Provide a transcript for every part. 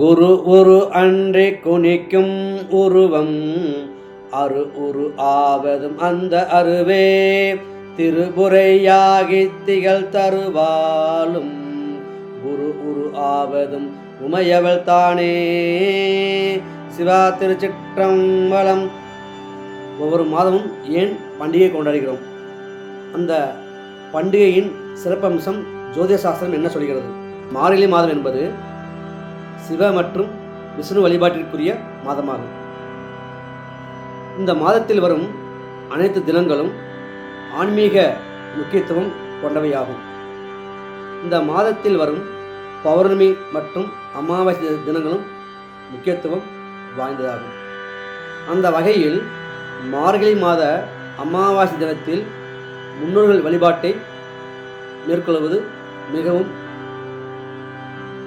குரு உரு அன்றி குனிக்கும் உருவம். அரு உரு ஆவதும் அந்த அருவே. திருபுரையாகி திகழ் தருவாலும் குரு உரு ஆவதும் உமையவள் தானே. சிவா திருச்சிற்றம்பலம். ஒவ்வொரு மாதமும் ஏன் பண்டிகை கொண்டாடுகிறோம்? அந்த பண்டிகையின் சிறப்பம்சம் ஜோதிட சாஸ்திரம் என்ன சொல்கிறது? மார்கழி மாதம் என்பது சிவ மற்றும் விஷ்ணு வழிபாட்டிற்குரிய மாதமாகும். இந்த மாதத்தில் வரும் அனைத்து தினங்களும் ஆன்மீக முக்கியத்துவம் கொண்டவையாகும். இந்த மாதத்தில் வரும் பௌர்ணமி மற்றும் அமாவாசை தினங்களும் முக்கியத்துவம் வாய்ந்ததாகும். அந்த வகையில் மார்கழி மாத அமாவாசை தினத்தில் முன்னோர்கள் வழிபாட்டை மேற்கொள்வது மிகவும்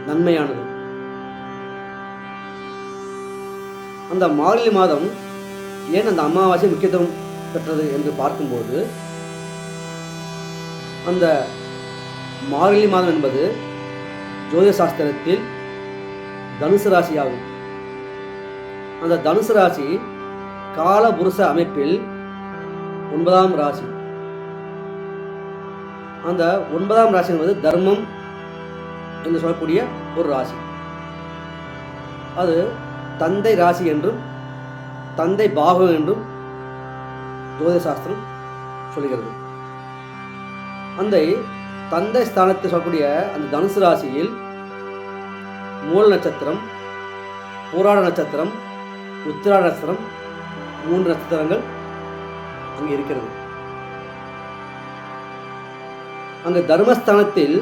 நன்மையானது. அந்த மார்கழி மாதம் ஏன் அந்த அமாவாசை முக்கியத்துவம் பெற்றது என்று பார்க்கும்போது அந்த மார்கழி மாதம் என்பது ஜோதிட சாஸ்திரத்தில் தனுசு ராசியாகும். அந்த தனுசு ராசி காலபுருஷ அமைப்பில் ஒன்பதாம் ராசி. அந்த ஒன்பதாம் ராசி என்பது தர்மம் என்று சொல்லக்கூடிய ஒரு ராசி. அது தந்தை ராசி என்றும் தந்தை பாகம் என்றும் ஜோதிட சாஸ்திரம் சொல்கிறது. அந்த தந்தை ஸ்தானத்தை சொல்லக்கூடிய அந்த தனுசு ராசியில் மூல நட்சத்திரம் பூராட நட்சத்திரம் உத்திராட நட்சத்திரம் மூன்று நட்சத்திரங்கள் அங்கு இருக்கிறது. அங்கு தர்மஸ்தானத்தில்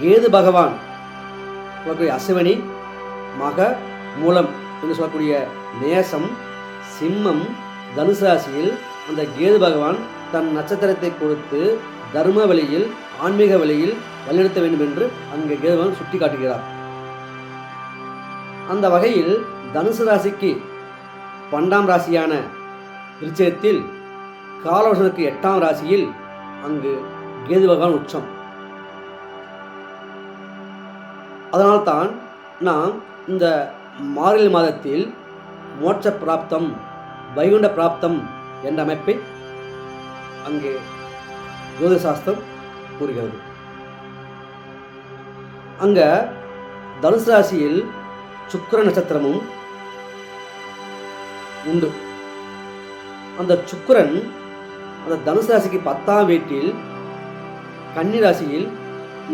கேது பகவான் அசுவனி மக மூலம் என்று சொல்லக்கூடிய நேசம் சிம்மம் தனுசராசியில் அந்த கேது பகவான் தன் நட்சத்திரத்தை கொடுத்து தர்ம வழியில் ஆன்மீக வழியில் வழிநடத்த வேண்டும் என்று அங்கே கேது பகவான் சுட்டி காட்டுகிறார் அந்த வகையில் தனுசு ராசிக்கு பன்னெண்டாம் ராசியான திருச்சயத்தில் காலவசனுக்கு எட்டாம் ராசியில் அங்கு கேது பகவான் உச்சம். அதனால்தான் நாம் இந்த மார்கழி மாதத்தில் மோட்ச பிராப்தம் வைகுண்ட பிராப்தம் என்ற அமைப்பை அங்கே ஜோதிசாஸ்திரம் கூறுகிறது. அங்க தனுசு ராசியில் சுக்கர நட்சத்திரமும் உண்டு. அந்த சுக்கரன் அந்த தனுசு ராசிக்கு பத்தாம் வீட்டில் கன்னி ராசியில்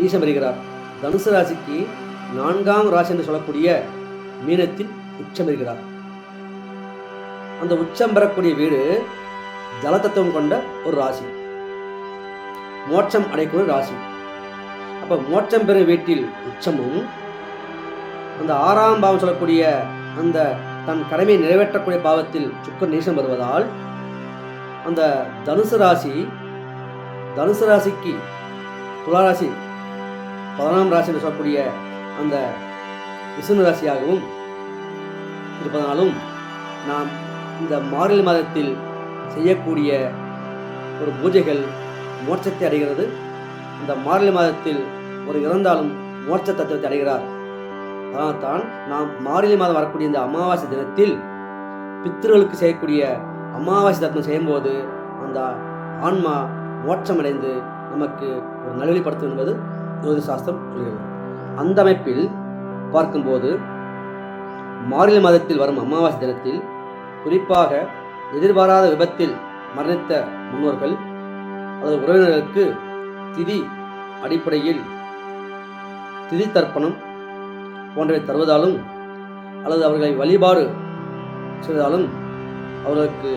ஈசம் வருகிறார் தனுசு ராசிக்கு நான்காம் ராசி என்று சொல்லக்கூடிய மீனத்தில் உச்சம் இருக்கிறார். அந்த உச்சம் பெறக்கூடிய வீடு ஜலதத்துவம் கொண்ட ஒரு ராசி. மோட்சம் அடைக்கூடிய ராசி. அப்ப மோட்சம் பெறும் வீட்டில் உச்சமும் அந்த ஆறாம் பாவம் சொல்லக்கூடிய அந்த தன் கடமையை நிறைவேற்றக்கூடிய பாவத்தில் சுக்கர் நீசம் வருவதால் அந்த தனுசு ராசி தனுசு ராசிக்கு துளாராசி பதினாம் ராசி என்று சொல்லக்கூடிய அந்த விஷ்ணு ராசியாகவும் இருப்பதனாலும் நாம் இந்த மார்கழி மாதத்தில் செய்யக்கூடிய ஒரு பூஜைகள் மோட்சத்தை அடைகிறது. இந்த மார்கழி மாதத்தில் ஒரு இறந்தாலும் மோட்ச தத்துவத்தை அடைகிறார். அதனால்தான் நாம் மார்கழி மாதம் வரக்கூடிய இந்த அமாவாசை தினத்தில் பித்திருகளுக்கு செய்யக்கூடிய அமாவாசை தத்துவம் செய்யும்போது அந்த ஆன்மா மோட்சமடைந்து நமக்கு ஒரு நல்வழிப்படுத்தும் என்பது ஜோதிட சாஸ்திரம் சொல்கிறது அந்த அமைப்பில் பார்க்கும்போது மார்கழி மாதத்தில் வரும் அமாவாசை தினத்தில் குறிப்பாக எதிர்பாராத விபத்தில் மரணித்த முன்னோர்கள் அல்லது உறவினர்களுக்கு திதி அடிப்படையில் திதி தர்ப்பணம் போன்றவை தருவதாலும் அல்லது அவர்களை வழிபாடு செய்வதாலும் அவர்களுக்கு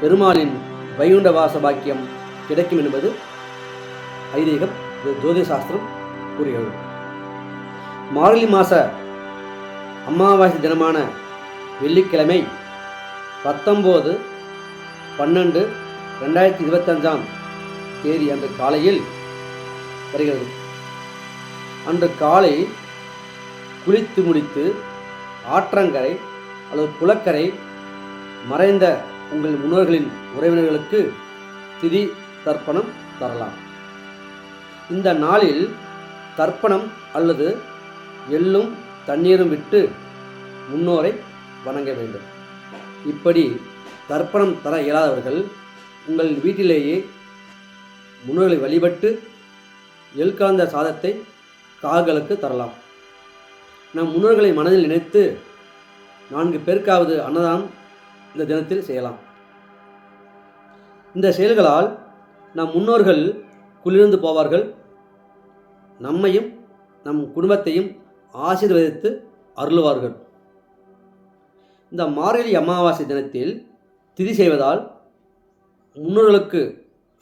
பெருமாளின் வைகுண்ட வாச பாக்கியம் கிடைக்கும் என்பது ஐதீகம் இது ஜோதிட சாஸ்திரம் கூறுகிறது. மார்கழி மாத அமாவாசை தினமான வெள்ளிக்கிழமை பத்தொம்போது பன்னெண்டு ரெண்டாயிரத்தி இருபத்தஞ்சாம் தேதி அன்று காலையில் வருகிறது. அன்று காலை குளித்து முடித்து ஆற்றங்கரை அல்லது குளக்கரை மறைந்த உங்கள் முன்னோர்களின் உறவினர்களுக்கு திதி தர்ப்பணம் தரலாம். இந்த நாளில் தர்ப்பணம் அல்லது எள்ளும் தண்ணீரும் விட்டு முன்னோரை வணங்க வேண்டும். இப்படி தர்ப்பணம் தர இயலாதவர்கள் உங்கள் வீட்டிலேயே முன்னோர்களை வழிபட்டு எல்காந்த சாதத்தை கால்களுக்கு தரலாம். நம் முன்னோர்களை மனதில் நினைத்து நான்கு பேருக்காவது அன்னதானம் இந்த தினத்தில் செய்யலாம். இந்த செயல்களால் நம் முன்னோர்கள் குளிர்ந்து போவார்கள். நம்மையும் நம் குடும்பத்தையும் ஆசீர்வதித்து அருளுவார்கள். இந்த மார்கழி அமாவாசை தினத்தில் திதி செய்வதால் முன்னோர்களுக்கு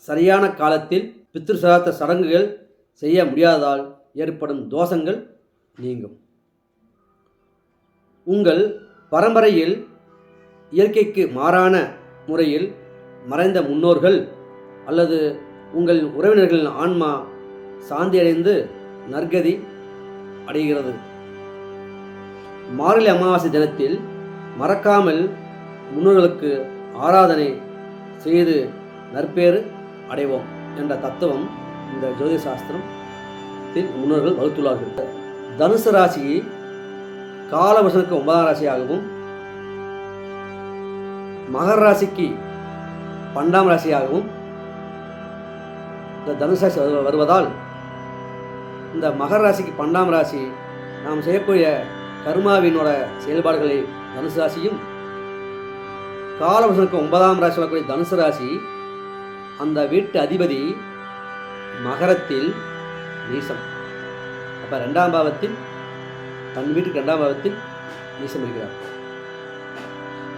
சரியான காலத்தில் பித்ருசராத்த சடங்குகள் செய்ய முடியாததால் ஏற்படும் தோஷங்கள் நீங்கும். உங்கள் பரம்பரையில் இயற்கைக்கு மாறான முறையில் மறைந்த முன்னோர்கள் அல்லது உங்கள் உறவினர்களின் ஆன்மா சாந்தியடைந்து நற்கதி அடைகிறது. மார்கழி அமாவாசை தினத்தில் மறக்காமல் முன்னோர்களுக்கு ஆராதனை செய்து நற்பேறு அடைவோம் என்ற தத்துவம் இந்த ஜோதிட சாஸ்திரத்தில் முன்னோர்கள் வகுத்துள்ளார்கள். தனுசு ராசி காலபுருஷனுக்கு ஒன்பதாம் ராசியாகவும் மகர ராசிக்கு பன்னெண்டாம் ராசியாகவும் இந்த தனுசு ராசி வருவதால் இந்த மகர ராசிக்கு பன்னெண்டாம் ராசி நாம் செய்யக்கூடிய கர்மாவினோட செயல்பாடுகளை தனுசு ராசியும் காலபுருஷனுக்கு ஒன்பதாம் ராசி வரக்கூடிய தனுசு ராசி அந்த வீட்டு அதிபதி மகரத்தில் நீசம். அப்போ ரெண்டாம் பாவத்தில் தன் வீட்டுக்கு ரெண்டாம் பாவத்தில் நீசம் இருக்கிறார்.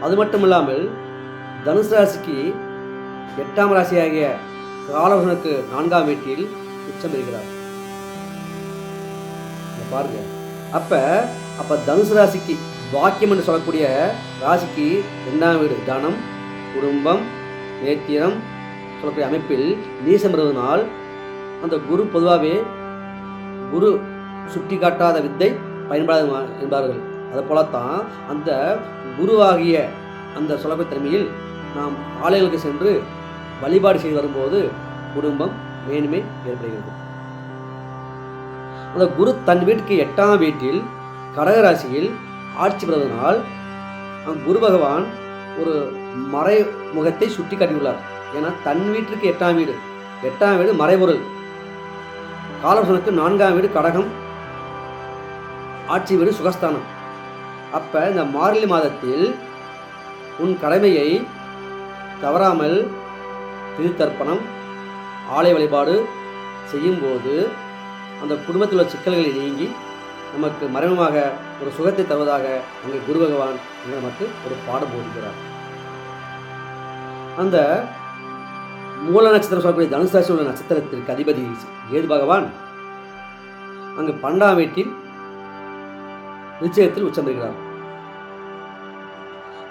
அது மட்டும் இல்லாமல் தனுசு ராசிக்கு எட்டாம் ராசியாகிய காலபுருஷனுக்கு நான்காம் வீட்டில் உச்சம் இருக்கிறார். பாருங்க. அப்ப அப்ப தனுசு ராசிக்கு வாக்கியம் என்று சொல்லக்கூடிய ராசிக்கு இரண்டாம் வீடு தனம் குடும்பம் நேத்திரம் சொல்லக்கூடிய அமைப்பில் நீசம் இருந்ததனால் அந்த குரு பொதுவாகவே குரு சுட்டி காட்டாத வித்தை பயன்படாத என்பார்கள். அது போலத்தான் அந்த குருவாகிய அந்த சொல்லக்கூடிய தன்மையில் நாம் ஆலயங்களுக்கு சென்று வழிபாடு செய்து வரும்போது குடும்பம் மேன்மை ஏற்படுகிறது. அந்த குரு தன் வீட்டுக்கு எட்டாம் வீட்டில் கடகராசியில் ஆட்சி பெறுவதனால் குரு பகவான் ஒரு மறைமுகத்தை சுட்டி காட்டியுள்ளார் ஏன்னா தன் வீட்டிற்கு எட்டாம் வீடு. எட்டாம் வீடு மறைபொருள். காலபுரனுக்கு நான்காம் வீடு கடகம். ஆட்சி வீடு சுகஸ்தானம். அப்போ இந்த மார்கழி மாதத்தில் உன் கடமையை தவறாமல் திருத்தர்ப்பணம் ஆலய வழிபாடு செய்யும்போது அந்த குடும்பத்தில் உள்ள சிக்கல்களை நீங்கி நமக்கு மறைமுகமாக ஒரு சுகத்தை தருவதாக அங்கே குரு பகவான் நமக்கு ஒரு பாடம் போதிக்கிறார் அந்த மூல நட்சத்திரம் சொல்லக்கூடிய தனுசு ராசி உள்ள நட்சத்திரத்திற்கு அதிபதி ஏது பகவான் அங்கு பன்னெண்டாம் வீட்டில் நிச்சயத்தில் உச்சம் பெறுகிறார்.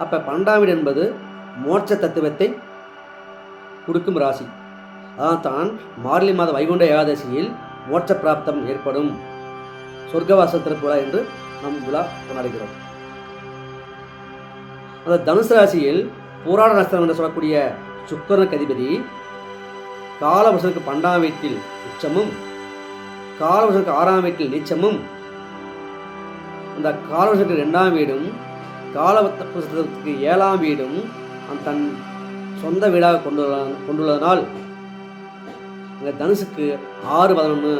அப்ப பன்னெண்டாம் வீடு என்பது மோட்ச தத்துவத்தை கொடுக்கும் ராசி. அதான் தான் மார்கழி மாத வைகுண்ட ஏகாதசியில் மோட்ச பிராப்தம் ஏற்படும் சொர்க்கவாசல் திறப்பு விழா என்று நம் விழா கொண்டாடுகிறோம். அந்த தனுசு ராசியில் போராட நஷ்டம் என்று சொல்லக்கூடிய சுக்கரனுக்கு அதிபதி காலவசனுக்கு பன்னெண்டாம் வீட்டில் உச்சமும் காலவசனுக்கு ஆறாம் வீட்டில் நீச்சமும் அந்த காலவசனுக்கு ரெண்டாம் வீடும் காலபுருஷத்துக்கு ஏழாம் வீடும் தன் சொந்த வீடாக கொண்டுள்ள கொண்டுள்ளதனால் இந்த தனுசுக்கு ஆறு பதினொன்று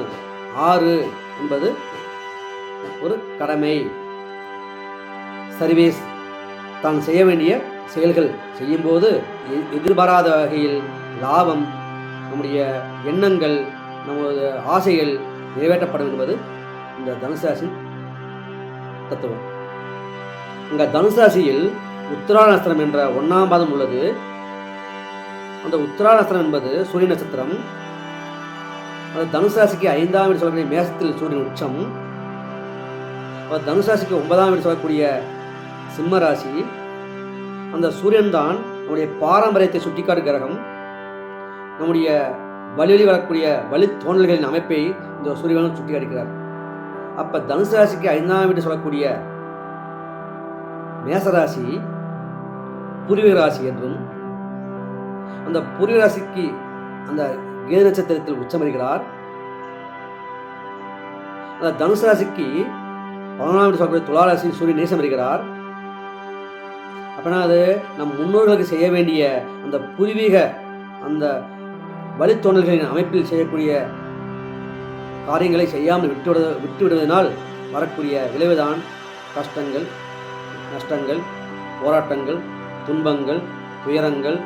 ஆறு என்பது ஒரு கடமை. சர்வீஸ் தான் செய்ய வேண்டிய செயல்கள் செய்யும்போது எதிர்பாராத வகையில் லாபம் நம்முடைய எண்ணங்கள் நமது ஆசைகள் நிறைவேற்றப்படும் என்பது இந்த தனுசாசின் தத்துவம். இங்க தனுசாசியில் ராசியில் என்ற ஒன்னாம் பாதம் உள்ளது. அந்த உத்தராநஸ்திரம் என்பது சூரிய நட்சத்திரம். அது தனுசு ராசிக்கு ஐந்தாம் வீடு சொல்லக்கூடிய மேசத்தில் சூரியன் உச்சம். அந்த தனுசு ராசிக்கு ஒன்பதாம் வீடு சொல்லக்கூடிய சிம்ம ராசி. அந்த சூரியன் தான் நம்முடைய பாரம்பரியத்தை சுட்டிக்காட்டு கிரகம். நம்முடைய வழி வரக்கூடிய வழி அமைப்பை இந்த சூரியன் சுட்டி அப்போ அப்ப தனுசு ராசிக்கு ஐந்தாம் வீடு சொல்லக்கூடிய மேசராசி பூர்வீக ராசி என்றும் அந்த பூர்வீக ராசிக்கு அந்த கேது நட்சத்திரத்தில் உச்சமடைகிறார் தனுசு ராசிக்கு பதினொன்றாம் வீடு சொல்லக்கூடிய துளாராசியில் சூரியன் நேசம் இருக்கிறார் அப்படின்னா அது நம் முன்னோர்களுக்கு செய்ய வேண்டிய அந்த பூர்வீக அந்த வழித்தோன்றல்களின் அமைப்பில் செய்யக்கூடிய காரியங்களை செய்யாமல் விட்டுவிட விட்டுவிடுவதனால் வரக்கூடிய விளைவுதான் கஷ்டங்கள் நஷ்டங்கள் போராட்டங்கள் துன்பங்கள் துயரங்கள்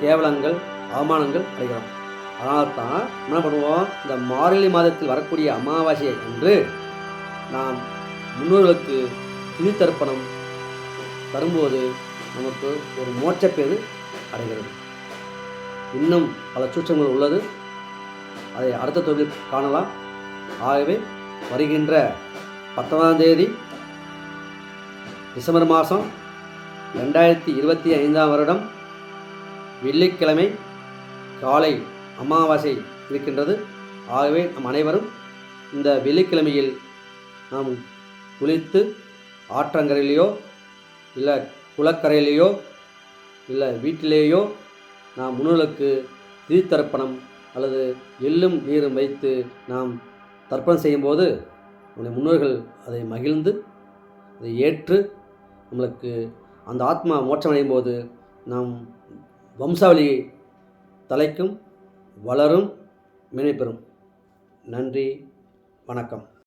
கேவலங்கள் அவமானங்கள் அடைகிறோம். அதனால் தான் என்ன பண்ணுவோம்? இந்த மார்கழி மாதத்தில் வரக்கூடிய அமாவாசை என்று நாம் முன்னோர்களுக்கு துணி தர்ப்பணம் தரும்போது நமக்கு ஒரு மோட்சப்பேறு அடைகிறது. இன்னும் பல சூட்சங்கள் உள்ளது. அதை அடுத்த தொழில் காணலாம். ஆகவே வருகின்ற பத்தொன்பதாம் தேதி டிசம்பர் மாதம் ரெண்டாயிரத்தி இருபத்தி ஐந்தாம் வருடம் வெள்ளிக்கிழமை காலை அமாவாசை இருக்கின்றது. ஆகவே நம் அனைவரும் இந்த வெள்ளிக்கிழமையில் நாம் குளித்து ஆற்றங்கரையிலேயோ இல்லை குளக்கரையிலேயோ இல்லை வீட்டிலேயோ நாம் முன்னோர்களுக்கு திருத்தர்ப்பணம் அல்லது எள்ளும் நீரும் வைத்து நாம் தர்ப்பணம் செய்யும்போது நம்முடைய முன்னோர்கள் அதை மகிழ்ந்து அதை ஏற்று நம்மளுக்கு அந்த ஆத்மா மோட்சம் அடையும் போது நாம் வம்சாவளி தலைக்கும் வளரும் வினைபெறும். நன்றி வணக்கம்.